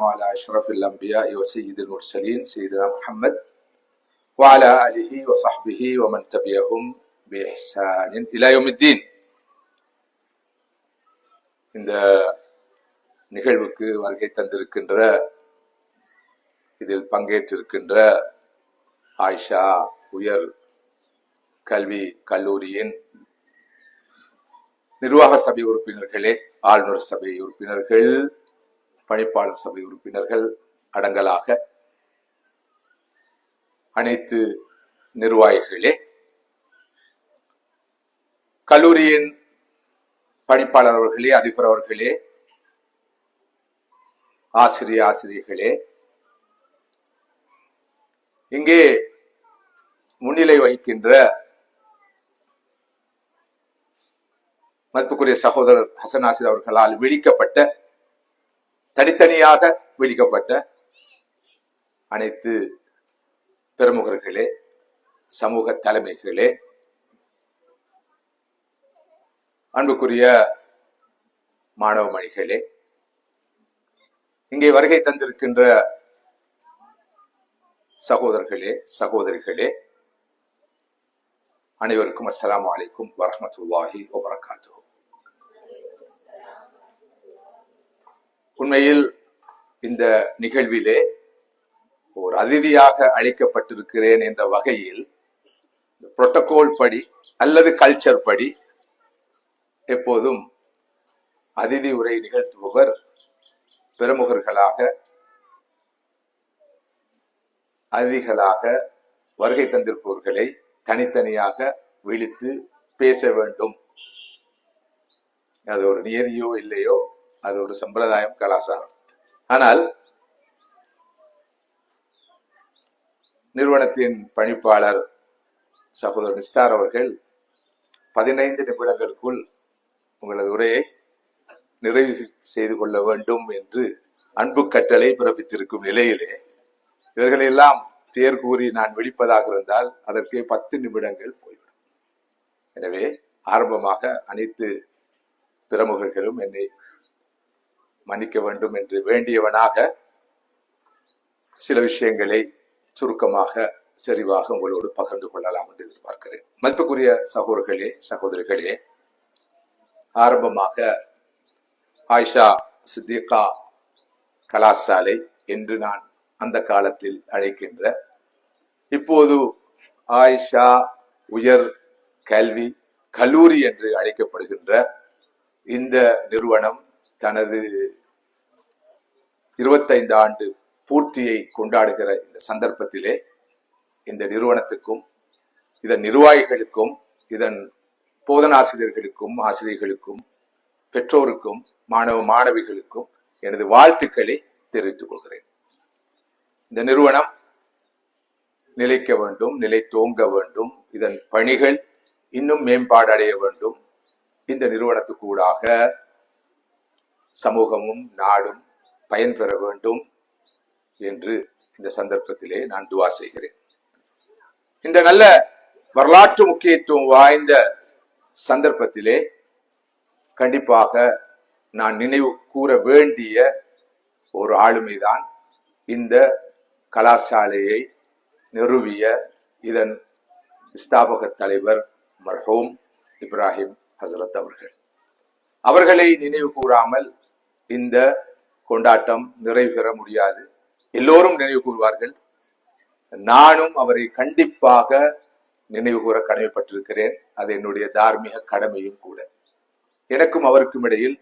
على أشرف الأنبياء وسيد المرسلين سيدنا محمد وعلى آله وصحبه ومن تبعهم بإحسان إلى يوم الدين இந்த நிகழ்வுக்கு வருகை தந்திருக்கின்ற இதில் பங்கேற்றிருக்கின்ற ஆயிஷா உயர் கல்வி கல்லூரியின் நிர்வாக சபை உறுப்பினர்களே ஆளுநர் சபை உறுப்பினர்கள் பணிப்பாளர் சபை உறுப்பினர்கள் அடங்கலாக அனைத்து நிர்வாகிகளே கல்லூரியின் பணிப்பாளர் அவர்களே அதிபர் அவர்களே ஆசிரிய ஆசிரியர்களே இங்கே முன்னிலை வகிக்கின்ற மதிப்புக்குரிய சகோதரர் ஹசன் ஆசிர் அவர்களால் விழிக்கப்பட்ட தனித்தனியாக விழிக்கப்பட்ட அனைத்து பிரமுகர்களே சமூக தலைமைகளே அன்புக்குரிய மாணவ மணிகளே இங்கே வருகை தந்திருக்கின்ற சகோதரர்களே சகோதரிகளே அனைவருக்கும் அஸ்லாம் வலைக்கும் வரஹ்மத்துல்லாஹி வபரகாத்துஹு. உண்மையில் இந்த நிகழ்விலே ஒரு அதிதியாக அழைக்கப்பட்டிருக்கிறேன் என்ற வகையில் புரோட்டோகால் படி அல்லது கல்ச்சர் படி எப்போதும் அதிதி உரை நிகழ்த்துபவர் பிரமுகர்களாக அதிதிகளாக வருகை தந்திருப்பவர்களை தனித்தனியாக விழித்து பேச வேண்டும். அது ஒரு நியதியோ இல்லையோ அது ஒரு சம்பிரதாயம் கலாச்சாரம். ஆனால் நிறுவனத்தின் பணிப்பாளர் சகோதரர் நிஸ்தார் அவர்கள் பதினைந்து நிமிடங்களுக்குள் உங்களது உரையை நிறைவு செய்து கொள்ள வேண்டும் என்று அன்பு கட்டளை பிறப்பித்திருக்கும் நிலையிலே இவர்களெல்லாம் பேர் கூறி நான் விழிப்பதாக இருந்தால் அதற்கே பத்து நிமிடங்கள் போய்விடும். எனவே ஆரம்பமாக அனைத்து பிரமுகர்களும் என்னை மன்னிக்க வேண்டும் என்று வேண்டியவனாக சில விஷயங்களை சுருக்கமாக செறிவாக உங்களோடு பகிர்ந்து கொள்ளலாம் என்று எதிர்பார்க்கிறேன். மதிப்புக்குரிய சகோதரர்களே சகோதரிகளே ஆரம்பமாக ஆயிஷா சித்திகா கலாசாலை என்று நான் அந்த காலத்தில் அழைக்கின்ற இப்போது ஆயிஷா உயர் கல்வி கல்லூரி என்று அழைக்கப்படுகின்ற இந்த நிறுவனம் தனது இருபத்தைந்து ஆண்டு பூர்த்தியை கொண்டாடுகிற இந்த சந்தர்ப்பத்திலே இந்த நிறுவனத்துக்கும் இதன் நிர்வாகிகளுக்கும் இதன் போதனாசிரியர்களுக்கும் ஆசிரியர்களுக்கும் பெற்றோருக்கும் மாணவ மாணவிகளுக்கும் எனது வாழ்த்துக்களை தெரிவித்துக் கொள்கிறேன். இந்த நிறுவனம் நிலைக்க வேண்டும் நிலை தோங்க வேண்டும் இதன் பணிகள் இன்னும் மேம்பாடு அடைய வேண்டும். இந்த நிறுவனத்துக்கூடாக சமூகமும் நாடும் பயன்பெற வேண்டும் என்று இந்த சந்தர்ப்பத்திலே நான் துவா செய்கிறேன். இந்த நல்ல வரலாற்று முக்கியத்துவம் வாய்ந்த சந்தர்ப்பத்திலே கண்டிப்பாக நான் நினைவு கூற வேண்டிய ஒரு ஆளுமைதான் இந்த கலாசாலையை நிறுவிய இதன் ஸ்தாபக தலைவர் மர்ஹூம் இப்ராஹிம் ஹசரத் அவர்கள். அவர்களை நினைவு கூறாமல் இந்த கொண்டாட்டம் நிறைவு பெற முடியாது. எல்லோரும் நினைவு கூறுவார்கள். நானும் அவரை கண்டிப்பாக நினைவு கூற கடமைப்பட்டிருக்கிறேன். அது என்னுடைய தார்மீக கடமையும் கூட. எனக்கும் அவருக்கும் இடையில்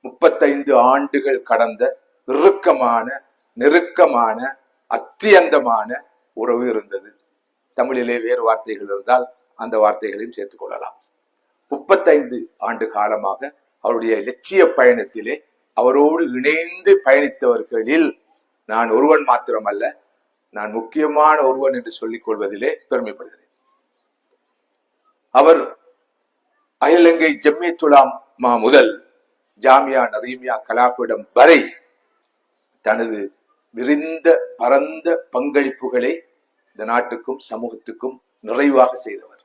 முப்பத்தைந்து ஆண்டுகள் கடந்த இறுக்கமான நெருக்கமான அத்தியந்தமான உறவு இருந்தது. தமிழிலே வேறு வார்த்தைகள் இருந்தால் அந்த வார்த்தைகளையும் சேர்த்துக் கொள்ளலாம். முப்பத்தைந்து ஆண்டு காலமாக அவருடைய லட்சிய பயணத்திலே அவரோடு இணைந்து பயணித்தவர்களில் நான் ஒருவன் மாத்திரமல்ல நான் முக்கியமான ஒருவன் என்று சொல்லிக் கொள்வதிலே பெருமைப்படுகிறேன். அவர் அயலங்கை ஜம்மியத்துலாம் மா முதல் ஜாமியா நரீமியா கலாப்பிடம் வரை தனது விரிந்த பரந்த பங்களிப்புகளை இந்த நாட்டுக்கும் சமூகத்துக்கும் நிறைவாக செய்தவர்.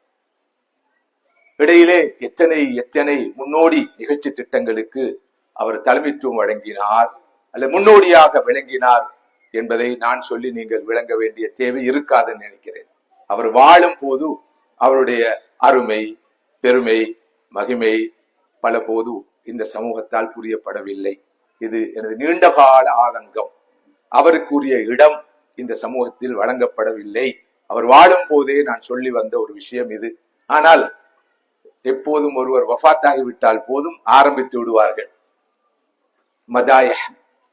இடையிலே எத்தனை எத்தனை முன்னோடி நிகழ்ச்சி திட்டங்களுக்கு அவர் தலைமைத்துவம் வழங்கினார் அல்ல முன்னோடியாக விளங்கினார் என்பதை நான் சொல்லி நீங்கள் விளங்க வேண்டிய தேவை இருக்காதுன்னு நினைக்கிறேன். அவர் வாழும் போது அவருடைய அருமை பெருமை மகிமை பல போது இந்த சமூகத்தால் புரியப்படவில்லை. இது எனது நீண்டகால ஆதங்கம். அவருக்குரிய இடம் இந்த சமூகத்தில் வழங்கப்படவில்லை. அவர் வாழும் போதே நான் சொல்லி வந்த ஒரு விஷயம் இது. ஆனால் எப்போதும் ஒருவர் வஃத்தாகிவிட்டால் போதும் ஆரம்பித்து விடுவார்கள். மதாய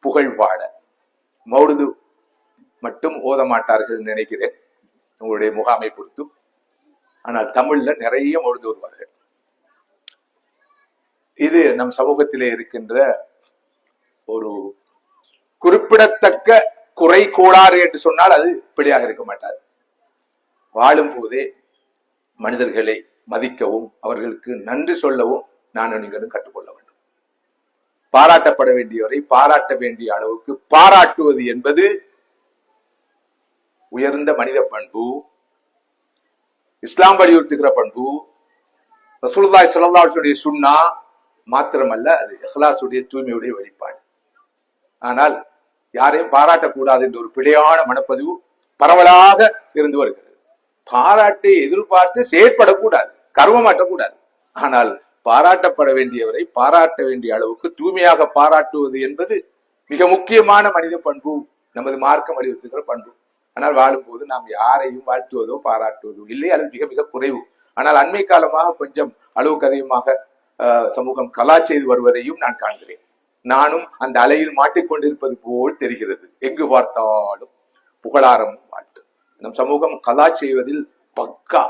புகழ் பாட மௌடுது மட்டும் ஓத மாட்டார்கள் நினைக்கிறேன். உங்களுடைய முகாமை பொறுத்து. ஆனால் தமிழ்ல நிறைய மொழிது ஓதுவார்கள். இது நம் சமூகத்திலே இருக்கின்ற ஒரு குறிப்பிடத்தக்க குறை கோளாறு என்று சொன்னால் அது பிழையாக இருக்க மாட்டாது. வாழும் போதே மனிதர்களை மதிக்கவும் அவர்களுக்கு நன்றி சொல்லவும் நான் நீங்களும் கற்றுக்கொள்ள வேண்டும். பாராட்டப்பட வேண்டியவரை பாராட்ட வேண்டிய அளவுக்கு பாராட்டுவது என்பது உயர்ந்த மனித பண்பு இஸ்லாம் வலியுறுத்துகிற பண்பு ரசூல்தாய் ஸல்லல்லாஹு சுண்ணா மாத்திரமல்ல அது இஹ்லாசுடைய தூய்மையுடைய வெளிப்பாடு. ஆனால் யாரையும் பாராட்டக்கூடாது என்ற ஒரு பிழையான மனப்பதிவு பரவலாக இருந்து வருகிறது. பாராட்டை எதிர்பார்த்து செயற்படக்கூடாது கர்வமாட்டக்கூடாது ஆனால் பாராட்டப்பட வேண்டியவரை பாராட்ட வேண்டிய அளவுக்கு தூய்மையாக பாராட்டுவது என்பது மிக முக்கியமான மனித பண்பு. நமது மார்க்கம் வலியுறுத்துகிற பண்பு. ஆனால் வாழும்போது நாம் யாரையும் வாழ்த்துவதோ பாராட்டுவதோ இல்லை. அது மிக மிக குறைவு. ஆனால் அண்மை காலமாக கொஞ்சம் அளவுக்கு அதிகமாக ஆஹ், சமூகம் கலா செய்து வருவதையும் நான் காண்கிறேன். நானும் அந்த அலையில் மாட்டிக்கொண்டிருப்பது போல் தெரிகிறது. எங்கு பார்த்தாலும் புகழாரம் வாழ்த்து. நம் சமூகம் கலா செய்வதில் பக்கா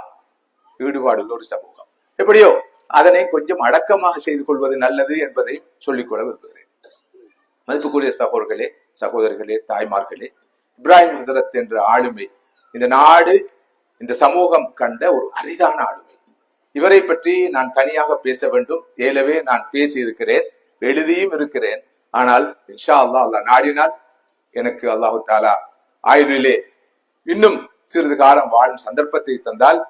ஈடுபாடுள்ள ஒரு சமூகம். எப்படியோ அதனை கொஞ்சம் அடக்கமாக செய்து கொள்வது நல்லது என்பதை சொல்லிக்கொள்ள விரும்புகிறேன். மதிப்புக்குரிய சகோதரர்களே சகோதரர்களே தாய்மார்களே இப்ராஹிம் ஹசரத் என்ற ஆளுமை இந்த நாடு இந்த சமூகம் கண்ட ஒரு அரிதான ஆளுமை. இவரை பற்றி நான் தனியாக பேச வேண்டும். ஏலவே நான் பேசி இருக்கிறேன் எழுதியும் இருக்கிறேன். ஆனால் இன்ஷா அல்லாஹ் அல்லாஹ் நாடினால் எனக்கு அல்லாஹு தாலா ஆயுளிலே இன்னும் சிறிது காலம் வாழும் சந்தர்ப்பத்தை தந்தால்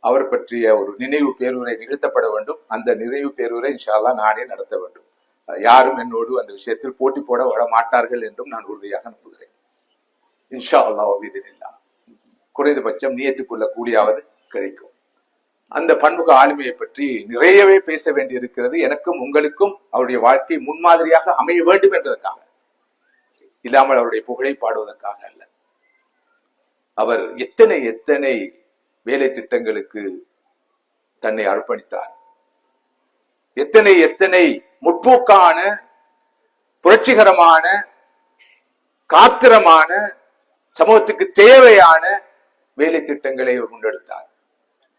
அவர் பற்றிய ஒரு நினைவு பேருரை நிகழ்த்தப்பட வேண்டும். அந்த நினைவு பேருரை இன்ஷா அல்லாஹ் நானே நடத்த வேண்டும். யாரும் என்னோடு அந்த விஷயத்தில் போட்டி போட வர மாட்டார்கள் என்றும் நான் உறுதியாக நம்புகிறேன். இன்ஷா அல்லாஹ் குறைந்தபட்சம் நியத்துக்குள்ள கூடியாவது கிடைக்கும். அந்த பன்முக ஆளுமையை பற்றி நிறையவே பேச வேண்டியிருக்கிறது. எனக்கும் உங்களுக்கும் அவருடைய வாழ்க்கை முன்மாதிரியாக அமைய வேண்டும் என்பதற்காக. இல்லாமல் அவருடைய புகழை பாடுவதற்காக அல்ல. அவர் எத்தனை எத்தனை வேலை திட்டங்களுக்கு தன்னை அர்ப்பணித்தார். எத்தனை எத்தனை முற்போக்கான புரட்சிகரமான காத்திரமான சமூகத்துக்கு தேவையான வேலை திட்டங்களை அவர் முன்னெடுத்தார்.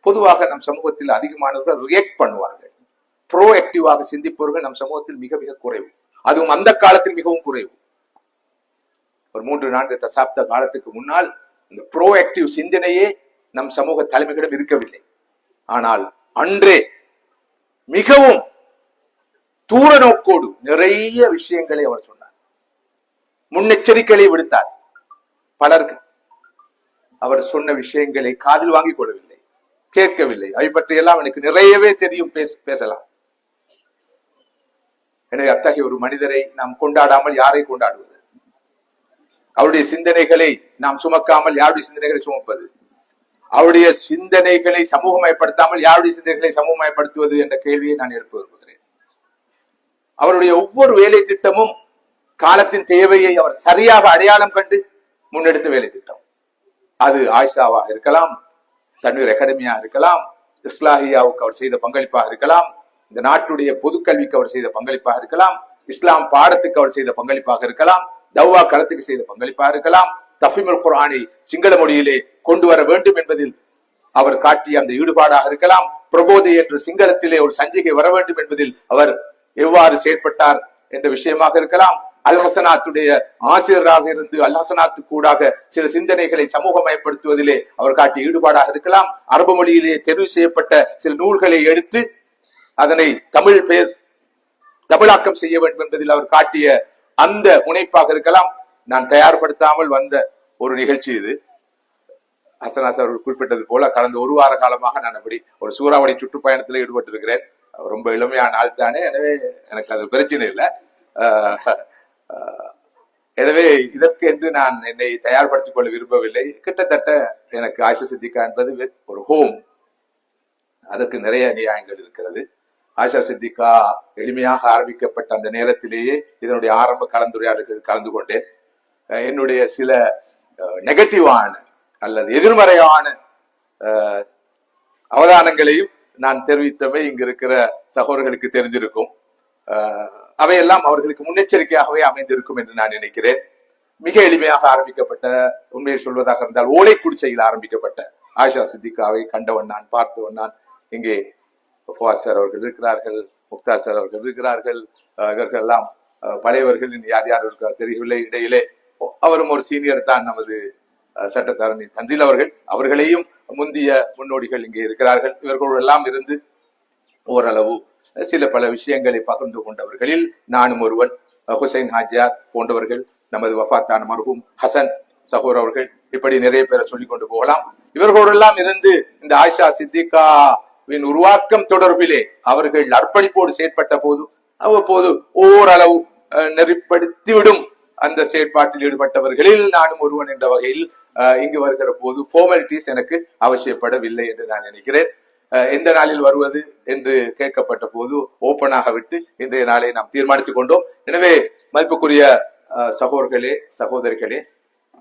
பொதுவாக நம் சமூகத்தில் அதிகமானவர்கள் ரியாக்ட் பண்ணுவார்கள். ப்ரோ ஆக்டிவாக சிந்திப்பவர்கள் நம் சமூகத்தில் மிக மிக குறைவு. அதுவும் அந்த காலத்தில் மிகவும் குறைவு. ஒரு மூன்று நான்கு தசாப்த காலத்துக்கு முன்னால் இந்த ப்ரோ ஆக்டிவ் சிந்தனையே நம் சமூக தலைமைகளிடம் இருக்கவில்லை. ஆனால் அன்றே மிகவும் தூர நோக்கோடு நிறைய விஷயங்களை அவர் சொன்னார். முன்னெச்சரிக்கைகளை விடுத்தார். பலருக்கு அவர் சொன்ன விஷயங்களை காதில் வாங்கிக் கொள்ளவில்லை கேட்கவில்லை. அதை பற்றி எல்லாம் எனக்கு நிறையவே தெரியும். பேச பேசலாம். எனவே அத்தகைய ஒரு மனிதரை நாம் கொண்டாடாமல் யாரை கொண்டாடுவது? அவருடைய சிந்தனைகளை நாம் சுமக்காமல் யாருடைய சிந்தனைகளை சுமப்பது? அவருடைய சிந்தனைகளை சமூகமயப்படுத்தாமல் யாருடைய சிந்தனைகளை சமூகமயப்படுத்துவது என்ற கேள்வியை நான் எழுப்ப விரும்புகிறேன். அவருடைய ஒவ்வொரு வேலை திட்டமும் காலத்தின் தேவையை அவர் சரியாக அடையாளம் கண்டு முன்னெடுத்த வேலை திட்டம். அது ஆயிஷாவாக இருக்கலாம் தண்ணீர் அகாடமியா இருக்கலாம் இஸ்லாஹியாவுக்கு அவர் செய்த பங்களிப்பாக இருக்கலாம் இந்த நாட்டுடைய பொதுக்கல்விக்கு அவர் செய்த பங்களிப்பாக இருக்கலாம் இஸ்லாம் பாடத்துக்கு அவர் செய்த பங்களிப்பாக இருக்கலாம் தவ்வா களத்துக்கு செய்த பங்களிப்பாக இருக்கலாம் தஃபிமுல் குரானை சிங்கள மொழியிலே கொண்டு வர வேண்டும் என்பதில் அவர் காட்டிய அந்த ஈடுபாடாக இருக்கலாம். பிரபோதை என்று சிங்களத்திலே ஒரு சஞ்சிகை வர வேண்டும் என்பதில் அவர் எவ்வாறு செயற்பட்டார் என்ற விஷயமாக இருக்கலாம். அல் ஹசனாத்துடைய ஆசிரியராக இருந்து அல் ஹசனாத்து கூடாக சில சிந்தனைகளை சமூகமயப்படுத்துவதிலே அவர் காட்டிய ஈடுபாடாக இருக்கலாம். அரபு மொழியிலே தெரிவு செய்யப்பட்ட சில நூல்களை எடுத்து அதனை தமிழ் பெயர் தமிழாக்கம் செய்ய வேண்டும் என்பதில் அவர் காட்டிய அந்த முனைப்பாக இருக்கலாம். நான் தயார்படுத்தாமல் வந்த ஒரு நிகழ்ச்சி இது. ஹசனாஸ் அவர்கள் குறிப்பிட்டது போல கடந்த ஒரு வார காலமாக நான் அப்படி ஒரு சூறாவளி சுற்றுப்பயணத்தில் ஈடுபட்டிருக்கிறேன். ரொம்ப இளமையான ஆள் தானே. எனவே எனக்கு அது பிரச்சனை இல்லை. எனவே இதற்கு என்று நான் என்னை தயார்படுத்திக் கொள்ள விரும்பவில்லை. கிட்டத்தட்ட எனக்கு ஆயிஷா சித்திகா என்பது ஒரு ஹோம். அதற்கு நிறைய நியாயங்கள் இருக்கிறது. ஆஷா சித்திகா எளிமையாக ஆரம்பிக்கப்பட்ட அந்த நேரத்திலேயே இதனுடைய ஆரம்ப கலந்துரையாடல்கள் கலந்து கொண்டேன். என்னுடைய சில நெகட்டிவான அல்லது எதிர்மறையான அவதானங்களையும் நான் தெரிவித்தவை இங்கு இருக்கிற சகோதரர்களுக்கு தெரிந்திருக்கும். அவையெல்லாம் அவர்களுக்கு முன்னெச்சரிக்கையாகவே அமைந்திருக்கும் என்று நான் நினைக்கிறேன். மிக எளிமையாக ஆரம்பிக்கப்பட்ட உண்மையை சொல்வதாக இருந்தால் ஓலை குடிசையில் ஆரம்பிக்கப்பட்ட ஆஷா சித்திகாவை கண்டவன் நான் பார்த்தவன் நான். இங்கே ஃபுவாஸ் சார் அவர்கள் இருக்கிறார்கள் முக்தார் சார் அவர்கள் இருக்கிறார்கள். இவர்கள் எல்லாம் பழையவர்கள் யார் யார் தெரியவில்லை. இடையிலே அவரும் ஒரு சீனியர் தான் நமது சட்டத்தரணி தஞ்சில் அவர்கள். அவர்களையும் முந்திய முன்னோடிகள் இங்கே இருக்கிறார்கள். இவர்களெல்லாம் இருந்து ஓரளவு சில பல விஷயங்களை பகிர்ந்து கொண்டவர்களில் நானும் ஒருவன் ஹுசைன் ஹாஜியார் போன்றவர்கள் நமது வஃபாத்தான மருகும் ஹசன் சகோர் அவர்கள் இப்படி நிறைய பேரை சொல்லிக் கொண்டு போகலாம் இவர்களோடெல்லாம் இருந்து இந்த ஆயிஷா சித்திகாவின் உருவாக்கம் தொடர்பிலே அவர்கள் அர்ப்பணிப்போடு செயற்பட்ட போது அவ்வப்போது ஓரளவு நெறிப்படுத்திவிடும். அந்த செயற்பாட்டில் ஈடுபட்டவர்களில் நானும் ஒருவன் என்ற வகையில் இங்கு வருகிற போது ஃபார்மாலிட்டிஸ் எனக்கு அவசியப்படவில்லை என்று நான் நினைக்கிறேன். எந்த நாளில் வருவது என்று கேட்கப்பட்ட போது ஓப்பனாக விட்டு இன்றைய நாளை நாம் தீர்மானித்துக் கொண்டோம். எனவே மதிப்புக்குரிய அஹ், சகோதரர்களே சகோதரிகளே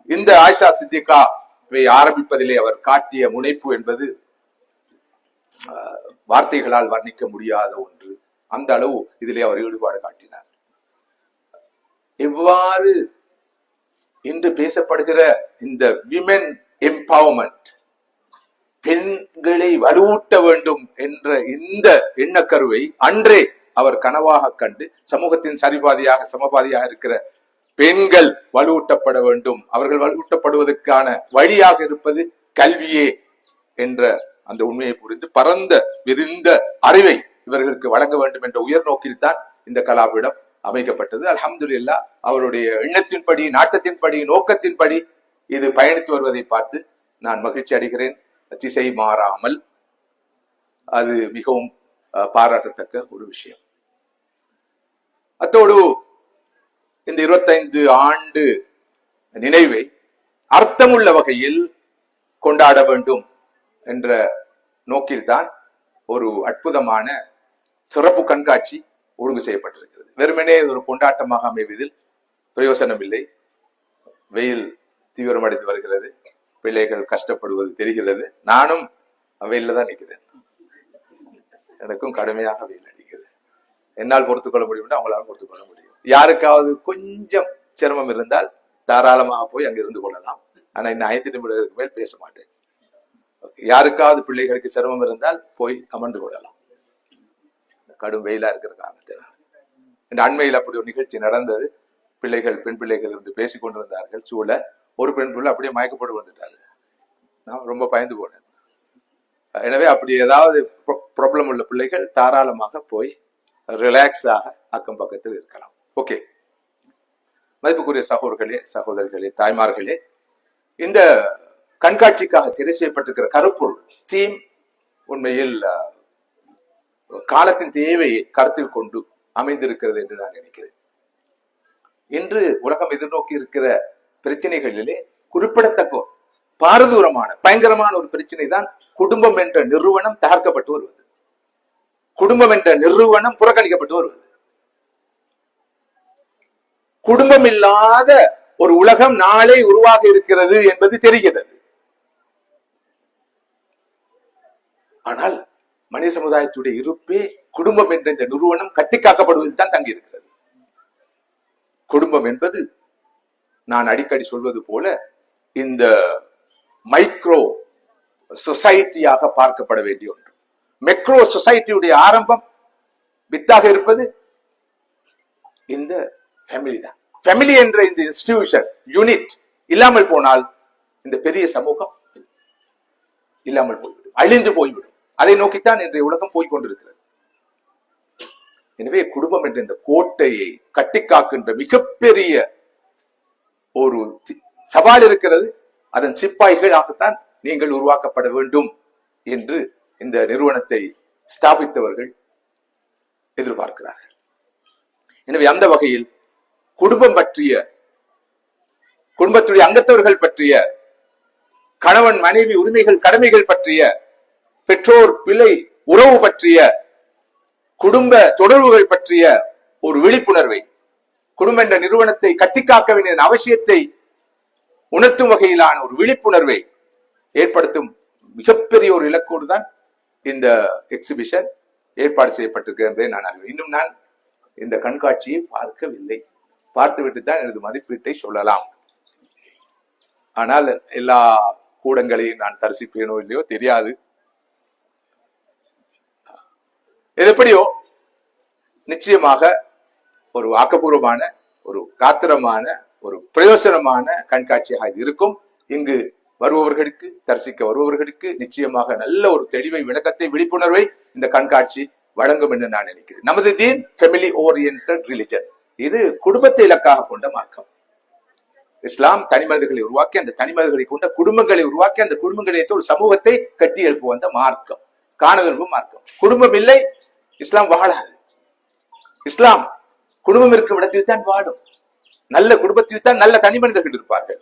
இந்த ஆயிஷா சித்திகாவை ஆரம்பிப்பதிலே அவர் காட்டிய முனைப்பு என்பது வார்த்தைகளால் வர்ணிக்க முடியாத ஒன்று. அந்த அளவு இதிலே அவர் ஈடுபாடு காட்டினார். எவ்வாறு இன்று பேசப்படுகிற இந்த விமென் எம்பவர்மெண்ட் பெண்களை வலுவூட்ட வேண்டும் என்ற இந்த எண்ணக்கருவை அன்றே அவர் கனவாக கண்டு சமூகத்தின் சரிபாதியாக சமபாதியாக இருக்கிற பெண்கள் வலுவூட்டப்பட வேண்டும். அவர்கள் வலுவூட்டப்படுவதற்கான வழியாக இருப்பது கல்வியே என்ற அந்த உண்மையை புரிந்து பரந்த விரிந்த அறிவை இவர்களுக்கு வழங்க வேண்டும் என்ற உயர் நோக்கில்தான் இந்த கலாவிடம் அமைக்கப்பட்டது. அல்ஹம்துலில்லா அவருடைய எண்ணத்தின்படி நாட்டத்தின்படி நோக்கத்தின்படி இது பயணித்து வருவதை பார்த்து நான் மகிழ்ச்சி அடைகிறேன். திசை மாறாமல் அது மிகவும் பாராட்டத்தக்க ஒரு விஷயம். அத்தோடு இந்த இருபத்தைந்து ஆண்டு நினைவை அர்த்தமுள்ள வகையில் கொண்டாட வேண்டும் என்ற நோக்கில்தான் ஒரு அற்புதமான சிறப்பு கண்காட்சி ஒழுங்கு செய்யப்பட்டிருக்கிறது. வெறுமனே இது ஒரு கொண்டாட்டமாக அமைவதில் பிரயோசனம் இல்லை வெயில் தீவிரமடைந்து வருகிறது. பிள்ளைகள் கஷ்டப்படுவது தெரிகிறது. நானும் வெயில தான் நிற்கிறேன். எனக்கும் கடுமையாக வெயில் அடிக்கிறது. என்னால் பொறுத்துக்கொள்ள முடியும்னா அவங்களால பொறுத்துக்கொள்ள முடியும். யாருக்காவது கொஞ்சம் சிரமம் இருந்தால் தாராளமாக போய் அங்க இருந்து கொள்ளலாம். ஆனா இன்னும் ஐந்து நிமிடங்களுக்கு மேல் பேச மாட்டேன். யாருக்காவது பிள்ளைகளுக்கு சிரமம் இருந்தால் போய் அமர்ந்து கொள்ளலாம். கடும் வெயிலா இருக்கிற காரணத்தில் இந்த அண்மையில் அப்படி ஒரு நிகழ்ச்சி நடந்தது. பிள்ளைகள் பெண் பிள்ளைகள் இருந்து பேசிக் கொண்டிருந்தார்கள். சூழ ஒரு பெண் பிள்ளை அப்படியே மயக்கப்பட்டு வந்துட்டாரு. நான் ரொம்ப பயந்து போனேன். எனவே அப்படி ஏதாவது ப்ராப்ளம் உள்ள பிள்ளைகள் தாராளமாக போய் ரிலாக்ஸாக அக்கம் பக்கத்தில் இருக்கலாம். ஓகே மதிப்புக்குரிய சகோதரர்களே சகோதரிகளே தாய்மார்களே இந்த கண்காட்சிக்காக திரை செய்யப்பட்டிருக்கிற கருப்பொருள் தீம் உண்மையில் காலத்தின் தேவையை கருத்தில் கொண்டு அமைந்திருக்கிறது என்று நான் நினைக்கிறேன். இன்று உலகம் எதிர்நோக்கி இருக்கிற பிரச்சனைகளிலே குறிப்பிடத்தக்க பாரதூரமான பயங்கரமான ஒரு பிரச்சனை தான் குடும்பம் என்ற நிறுவனம் தகர்க்கப்பட்டு வருவது. குடும்பம் என்ற நிறுவனம் புறக்கணிக்கப்பட்டு வருவது. குடும்பம் இல்லாத ஒரு உலகம் நாளை உருவாக இருக்கிறது என்பது தெரிகிறது. ஆனால் மனித சமுதாயத்துடைய இருப்பே குடும்பம் என்ற இந்த நிறுவனம் கட்டிக்காக்கப்படுவதில் தான் தங்கி இருக்கிறது குடும்பம் என்பது நான் அடிக்கடி சொல்வது போல இந்த மைக்ரோ சொசைட்டியாக பார்க்கப்பட வேண்டிய ஒன்று. மெக்ரோ சொசைட்டியுடைய ஆரம்பம் வித்தாக இருப்பது இந்த ஃபேமிலி தான். ஃபேமிலி என்ற இந்த இன்ஸ்டிடியூஷன் யூனிட் இல்லாமல் போனால் இந்த பெரிய சமூகம் இல்லாமல் போய்விடும். அழிந்து போய்விடும். அதை நோக்கித்தான் இன்றைய உலகம் போய்க் கொண்டிருக்கிறது எனவே குடும்பம் என்ற இந்த கோட்டையை கட்டிக்காக்கின்ற மிகப்பெரிய ஒரு சவால் இருக்கிறது. அதன் சிப்பாய்களாகத்தான் நீங்கள் உருவாக்கப்பட வேண்டும் என்று இந்த நிறுவனத்தை ஸ்தாபித்தவர்கள் எதிர்பார்க்கிறார்கள். எனவே அந்த வகையில் குடும்பம் பற்றிய குடும்பத்துடைய அங்கத்தவர்கள் பற்றிய கணவன் மனைவி உரிமைகள் கடமைகள் பற்றிய பெற்றோர் பிள்ளை உறவு பற்றிய குடும்ப தொடர்புகள் பற்றிய ஒரு விழிப்புணர்வை குடும்ப என்ற நிறுவனத்தை கட்டிக்காக்க வேண்டிய அவசியத்தை உணர்த்தும் வகையிலான ஒரு விழிப்புணர்வை ஏற்படுத்தும் மிகப்பெரிய ஒரு இலக்கோடு தான் இந்த எக்ஸிபிஷன் ஏற்பாடு செய்யப்பட்டிருக்கிறது நான் அறிவேன். இன்னும் நான் இந்த கண்காட்சியை பார்க்கவில்லை. பார்த்துவிட்டு தான் எனது மதிப்பீட்டை சொல்லலாம். ஆனால் எல்லா கூடங்களையும் நான் தரிசிப்பேனோ இல்லையோ தெரியாது. இது எப்படியோ நிச்சயமாக ஒரு ஆக்கப்பூர்வமான ஒரு காத்திரமான ஒரு பிரயோசனமான கண்காட்சியாக இது இருக்கும். இங்கு வருபவர்களுக்கு தரிசிக்க வருபவர்களுக்கு நிச்சயமாக நல்ல ஒரு தெளிவை விளக்கத்தை விழிப்புணர்வை இந்த கண்காட்சி வழங்கும் என்று நான் நினைக்கிறேன். நமது தீன் ஃபெமிலி ஓரியன்ட் ரிலிஜன் இது குடும்பத்தை இலக்காக கொண்ட மார்க்கம். இஸ்லாம் தனிமனிதர்களை உருவாக்கி அந்த தனிமனிதர்களை கொண்ட குடும்பங்களை உருவாக்கி அந்த குடும்பங்களை ஒரு சமூகத்தை கட்டி எழுப்பு வந்த மார்க்கம். காண விரும்பும் மார்க்கம். குடும்பம் இல்லை இஸ்லாம் வாழாது. இஸ்லாம் குடும்பம் இருக்கும் இடத்தில் தான் வாழும். நல்ல குடும்பத்தில் தான் நல்ல தனிமனிதர்கள் இருப்பார்கள்.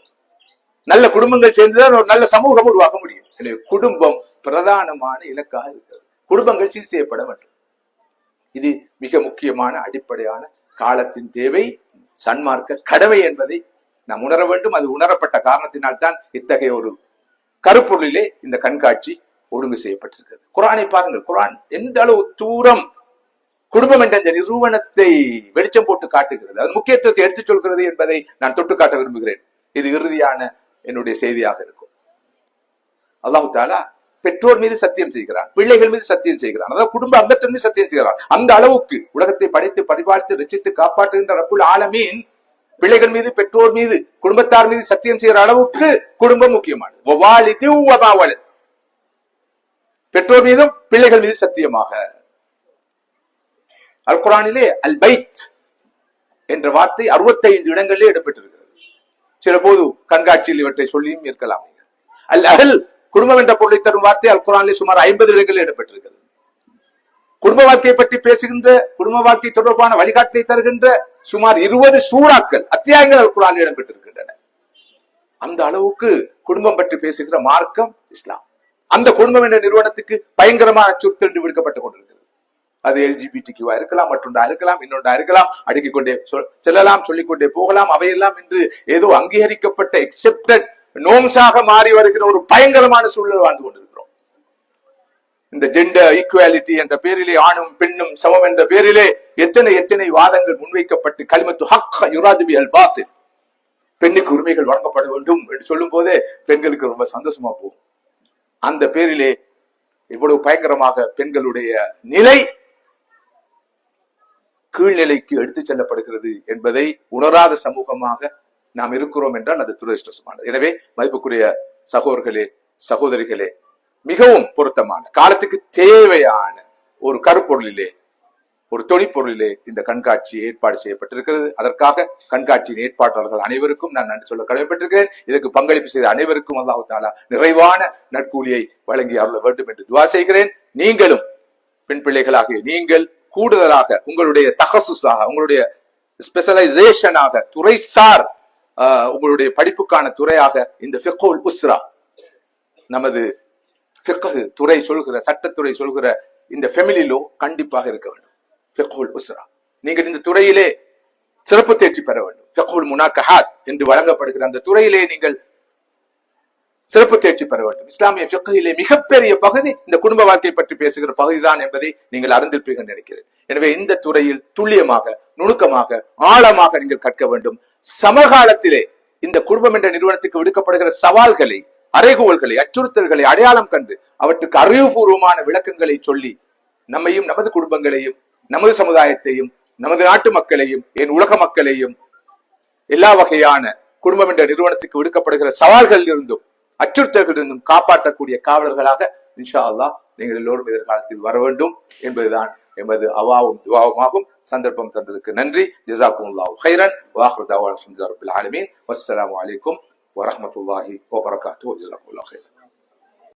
நல்ல குடும்பங்கள் சேர்ந்துதான் ஒரு நல்ல சமூகம் உருவாக்க முடியும். எனவே குடும்பம் பிரதானமான இலக்காக இருக்கிறது. குடும்பங்கள் சீர் செய்யப்பட வேண்டும். இது மிக முக்கியமான அடிப்படையான காலத்தின் தேவை சன்மார்க்க கடமை என்பதை நாம் உணர வேண்டும். அது உணரப்பட்ட காரணத்தினால் தான் இத்தகைய ஒரு கருப்பொருளிலே இந்த கண்காட்சி ஒழுங்கு செய்யப்பட்டிருக்கிறது. குரானை பாருங்கள் குரான் எந்த அளவு தூரம் குடும்பம் என்ற நிறுவனத்தை வெளிச்சம் போட்டு காட்டுகிறது அது முக்கியத்துவத்தை எடுத்துச் சொல்கிறது என்பதை நான் தொட்டு காட்ட விரும்புகிறேன். இது இறுதியான என்னுடைய செய்தியாக இருக்கும். அல்லாஹு தாலா பெற்றோர் மீது சத்தியம் செய்கிறான் பிள்ளைகள் மீது சத்தியம் செய்கிறான் அதாவது குடும்ப அங்கத்தின் மீது சத்தியம் செய்கிறான். அந்த அளவுக்கு உலகத்தை படைத்து பரிபாலித்து ரசித்து காப்பாற்றுகின்ற ரப்புல் ஆலமீன் பிள்ளைகள் மீது பெற்றோர் மீது குடும்பத்தார் மீது சத்தியம் செய்கிற அளவுக்கு குடும்பம் முக்கியமானது. பெற்றோர் மீதும் பிள்ளைகள் மீது சத்தியமாக. அல் குரானிலே அல் பைத் என்ற வார்த்தை அறுபத்தைந்து இடங்களிலே இடம்பெற்றிருக்கிறது. சில போது கண்காட்சியில் இவற்றை சொல்லியும் இருக்கலாம் அல் அகல் குடும்பம் என்ற பொருளை தரும் வார்த்தை அல் குரானிலே சுமார் ஐம்பது இடங்களில் இடம்பெற்றிருக்கிறது. குடும்ப வாழ்க்கையை பற்றி பேசுகின்ற குடும்ப வாழ்க்கை தொடர்பான வழிகாட்டலை தருகின்ற சுமார் இருபது சூறாக்கள் அத்தியாயங்கள் அல் குரானில் இடம்பெற்றிருக்கின்றன. அந்த அளவுக்கு குடும்பம் பற்றி பேசுகிற மார்க்கம் இஸ்லாம். அந்த குடும்பம் என்ற நிறுவனத்துக்கு பயங்கரமான அச்சுறுத்தல் விடுக்கப்பட்டுக் கொண்டிருக்கிறது. அது எல்ஜிபிடிக்குவா இருக்கலாம் மற்றொன்றா இருக்கலாம் இன்னொன்றா இருக்கலாம் அடுக்கிக் கொண்டே செல்லலாம் செல்லலாம் சொல்லிக்கொண்டே போகலாம் அவையெல்லாம் இன்று ஏதோ அங்கீகரிக்கப்பட்ட எக்ஸெப்டட் நோம்ஸாக மாறி வருகிற ஒரு பயங்கரமான சூழல் வாழ்ந்து கொண்டிருக்கிறோம். இந்த ஜெண்டர் ஈக்குவாலிட்டி என்ற பேரிலே ஆணும் பெண்ணும் சமம் என்ற பேரிலே எத்தனை எத்தனை வாதங்கள் முன்வைக்கப்பட்டு கலிமத்து ஹக் யுராதுபி அல் பாத்தில். பெண்ணுக்கு உரிமைகள் வழங்கப்பட வேண்டும் என்று சொல்லும் போதே பெண்களுக்கு ரொம்ப சந்தோஷமா போகும். அந்த பேரிலே இவ்வளவு பயங்கரமாக பெண்களுடைய நிலை கீழ்நிலைக்கு எடுத்துச் செல்லப்படுகிறது என்பதை உணராத சமூகமாக நாம் இருக்கிறோம் என்றால் அது துரதிருஷ்டமானது எனவே மதிப்புக்குரிய சகோதரர்களே சகோதரிகளே மிகவும் பொருத்தமான காலத்துக்கு தேவையான ஒரு கருப்பொருளிலே ஒரு தொழிற்பொருளிலே இந்த கண்காட்சி ஏற்பாடு செய்யப்பட்டிருக்கிறது. அதற்காக கண்காட்சியின் ஏற்பாட்டாளர்கள் அனைவருக்கும் நான் நன்றி சொல்ல கடமைப்பட்டிருக்கிறேன். இதற்கு பங்களிப்பு செய்த அனைவருக்கும் அல்லாஹு தாலா நிறைவான நற்கூலியை வழங்கி அருள வேண்டும் என்று துவா செய்கிறேன். நீங்களும் பெண் பிள்ளைகளாகிய நீங்கள் கூடுதலாக உங்களுடைய தகசுசாக உங்களுடைய ஸ்பெஷலைசேஷனாக துறைசார் ஆஹ், உங்களுடைய படிப்புக்கான துறையாக இந்த ஃபிகோல் உஸ்ரா நமது துறை சொல்கிற சட்டத்துறை சொல்கிற இந்த ஃபெமிலியிலோ கண்டிப்பாக இருக்க வேண்டும். ஃபிக்ஹுல் உஸ்ரா நீங்கள் இந்த துறையிலே சிறப்பு தேர்ச்சி பெற வேண்டும். ஃபிக்ஹுல் முனாக்கஹாத் என்று வழங்கப்படுகிற அந்த துறையிலே நீங்கள் சிறப்பு தேர்ச்சி பெற வேண்டும். இஸ்லாமிய ஃபிக்ஹிலே மிகப்பெரிய பகுதி இந்த குடும்ப வாழ்க்கை பற்றி பேசுகிற பகுதி தான் என்பதை நீங்கள் அறிந்திருப்பீர்கள் நினைக்கிறேன். எனவே இந்த துறையில் துல்லியமாக நுணுக்கமாக ஆழமாக நீங்கள் கற்க வேண்டும். சமகாலத்திலே இந்த குடும்பம் என்ற நிறுவனத்துக்கு விடுக்கப்படுகிற சவால்களை அறைகோள்களை அச்சுறுத்தல்களை அடையாளம் கண்டு அவற்றுக்கு அறிவுபூர்வமான விளக்கங்களை சொல்லி நம்மையும் நமது குடும்பங்களையும் நமது சமுதாயத்தையும் நமது நாட்டு மக்களையும் என் உலக மக்களையும் எல்லா வகையான குடும்பம் என்ற நிறுவனத்துக்கு விடுக்கப்படுகிற சவால்களில் இருந்தும் அச்சுறுத்தல்களிலிருந்தும் காப்பாற்றக்கூடிய காவலர்களாக இன்ஷா அல்லாஹ் நீங்கள் எல்லோரும் எதிர்காலத்தில் வர வேண்டும் என்பதுதான் எமது அவாவும் துவாவுமாகும் சந்தர்ப்பம் தந்ததுக்கு நன்றி. ஜிசாக்குமுல்லாஹு ஹைரன் வாஹர் தவால் அல்ஹம்துலில்லாஹி ரப்பில் ஆலமீன். வஸ்ஸலாமு அலைக்கும் ஹைரன்